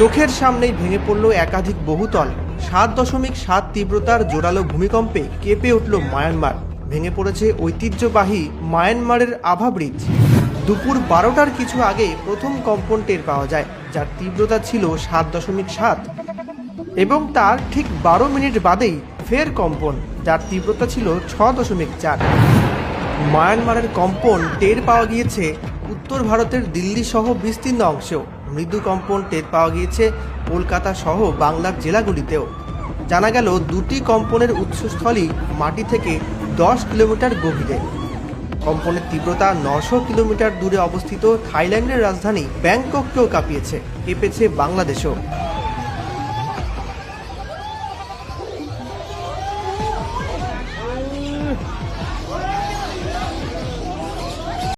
চোখের সামনেই ভেঙে পড়ল একাধিক বহুতল। সাত দশমিক সাত তীব্রতার জোরালো ভূমিকম্পে কেঁপে উঠল মায়ানমার। ভেঙে পড়েছে ঐতিহ্যবাহী মায়ানমারের আভা ব্রিজ। দুপুর বারোটার কিছু আগে প্রথম কম্পন টের পাওয়া যায়, যার তীব্রতা ছিল সাত দশমিক সাত। এবং তার ঠিক বারো মিনিট বাদেই ফের কম্পন, যার তীব্রতা ছিল ছ দশমিক চার। মায়ানমারের কম্পন টের পাওয়া গিয়েছে উত্তর ভারতের দিল্লি সহ বিস্তীর্ণ অংশেও। মৃদু কম্পন টের পাওয়া গিয়েছে কলকাতা সহ বাংলার জেলাগুলিতেও। জানা গেল, দুটি কম্পনের উৎসস্থলই মাটি থেকে দশ কিলোমিটার গভীরে। কম্পনের তীব্রতা নশো কিলোমিটার দূরে অবস্থিত থাইল্যান্ডের রাজধানী ব্যাংকককেও কাঁপিয়েছে, কেঁপেছে বাংলাদেশও।